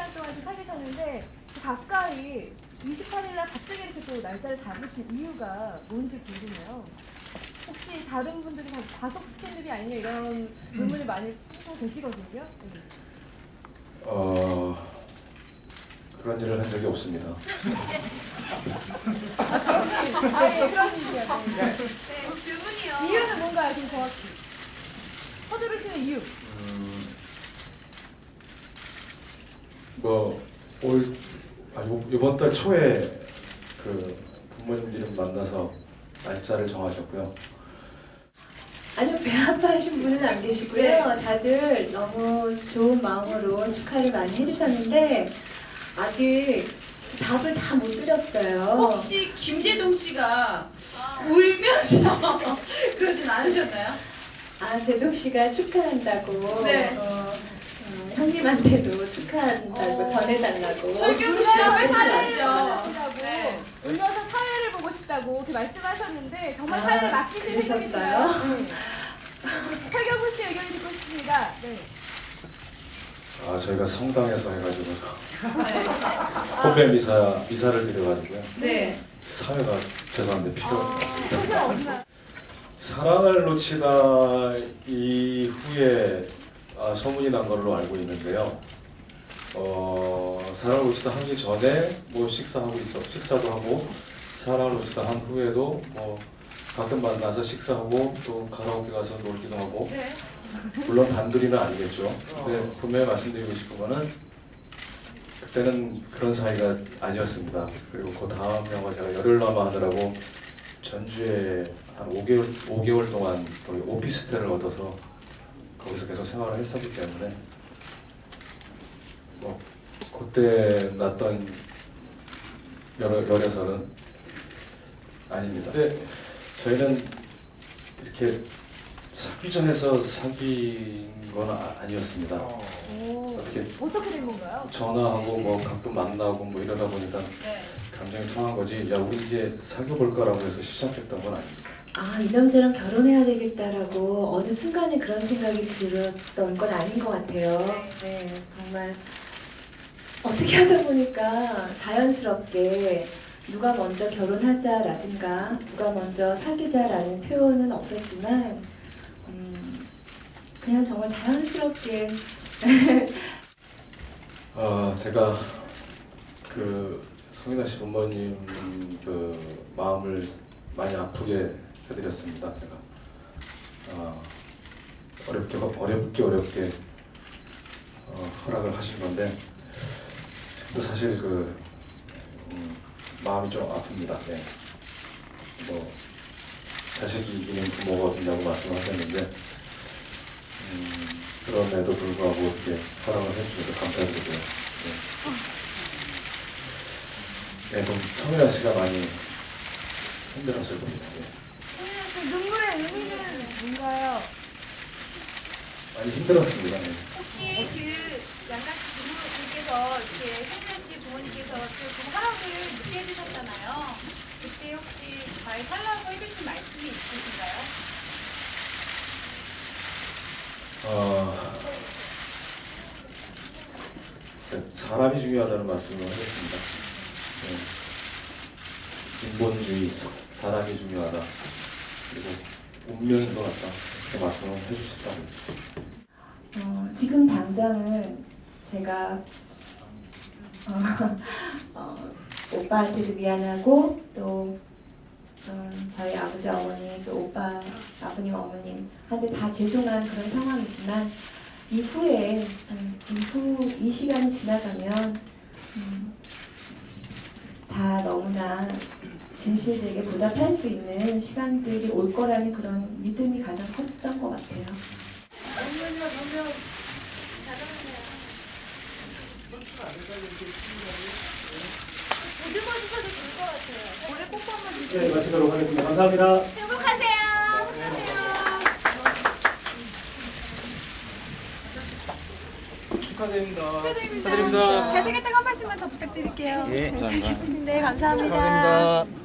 시간 동안씩 사귀셨는데 그 가까이 28일 날 갑자기 이렇게 또 날짜를 잡으신 이유가 뭔지 궁금해요. 혹시 다른 분들이 과속 스캔들이 아니냐 이런 의문이 많이 항상 되시거든요. 어 그런 일을 한 적이 없습니다. 아예 그런 아, 예, 일이야. 네, 두 분이요. 이유는 뭔가요, 지금 정확히? 서두르시는 이유. 음... 뭐올 아, 요- 이번 달 초에 그 부모님들을 만나서 날짜를 정하셨고요. 아니요, 배 아파하신 분은 안 계시고요. 네. 다들 너무 좋은 마음으로 축하를 많이 해주셨는데, 아직 답을 다 못 드렸어요. 혹시 김재동 씨가 울면서 그러진 않으셨나요? 아, 재동 씨가 축하한다고. 네. 어, 어, 형님한테도 축하한다고 어. 전해달라고. 보고 싶다고, 네. 울면서 사회를 보고 싶다고 이렇게 말씀하셨는데 정말 아, 사회를? 그러셨어요? 네. 설경구 씨 의견이 듣고 싶습니다. 네. 아 저희가 성당에서 해가지고 네. 후배 미사 미사를 드려가지고요. 네. 사회가 죄송한데 필요가 아, 없습니다. 사랑을 놓치다 이후에 아, 소문이 난 걸로 알고 있는데요. 어, 사랑을 놓치다 하기 전에 뭐 식사하고 있어 식사도 하고 사랑을 놓치다 한 후에도 뭐 가끔 만나서 식사하고 또 카라오케 가서 놀기도 하고 네. 물론 단둘이는 아니겠죠. 근데 분명히 말씀드리고 싶은 거는 그때는 그런 사이가 아니었습니다. 그리고 그 다음 영화 제가 열흘 남아 하느라고 전주에 한 5개월 5개월 동안 오피스텔을 얻어서 거기서 계속 생활을 했었기 때문에 뭐 그때 났던 여러 열애설은 아닙니다. 근데 저희는 이렇게 사귀자 해서 사귄 건 아- 아니었습니다. 오, 어떻게 어떻게 된 건가요? 전화하고 뭐 가끔 만나고 뭐 이러다 보니까 네. 감정이 통한 거지. 야 우리 이제 사귀어 볼까라고 해서 시작했던 건 아닙니다. 아, 이 남자랑 결혼해야 되겠다라고 어느 순간에 그런 생각이 들었던 건 아닌 것 같아요. 네, 정말 어떻게 하다 보니까 자연스럽게 누가 먼저 결혼하자라든가 누가 먼저 사귀자라는 표현은 없었지만 음, 그냥 정말 자연스럽게 어 제가 그 성인아 씨 부모님 그 마음을 많이 아프게 해드렸습니다. 제가 어, 어렵게 어렵게 어렵게 어, 허락을 하신 건데 또 사실 그 음, 마음이 좀 아픕니다. 네. 뭐 자식이 이기는 부모가 어디냐고 말씀하셨는데 음, 그럼에도 불구하고 이렇게 허락을 해주셔서 감사드리고요. 네. 네, 그럼 청민아 씨가 많이 힘들었을 겁니다. 네. 그 눈물의 의미는 뭔가요? 많이 힘들었습니다. 네. 혹시 그 양가 씨 부모님께서 이렇게 세준아 씨 부모님께서 좀 허락을 늦게 해주셨잖아요. 그때 혹시 잘 살라고 해주신 말씀이 있으신가요? 어, 사람이 중요하다는 말씀을 하셨습니다. 네. 인본주의, 사- 사람이 중요하다. 그리고 운명인 것 같다. 이렇게 말씀을 해주시더라고요. 어, 지금 당장은 제가 어, 어, 오빠한테도 미안하고 또 음, 저희 아버지 어머니 또 오빠 아버님 어머님한테 다 죄송한 그런 상황이지만 이후에 음, 이후 이 시간이 지나가면 음, 다 너무나 진실되게 보답할 수 있는 시간들이 올 거라는 그런 믿음이 가장 컸던 것 같아요. 보듬어 주셔도 좋을 것 같아요. 올해 뽀뽀 한번 주세요. 네, 마치도록 하겠습니다. 감사합니다. 행복하세요. 축하드립니다. 축하드립니다. 잘생겼다고 한 말씀만 더 부탁드릴게요. 예, 감사합니다. 네, 감사합니다. 축하드립니다.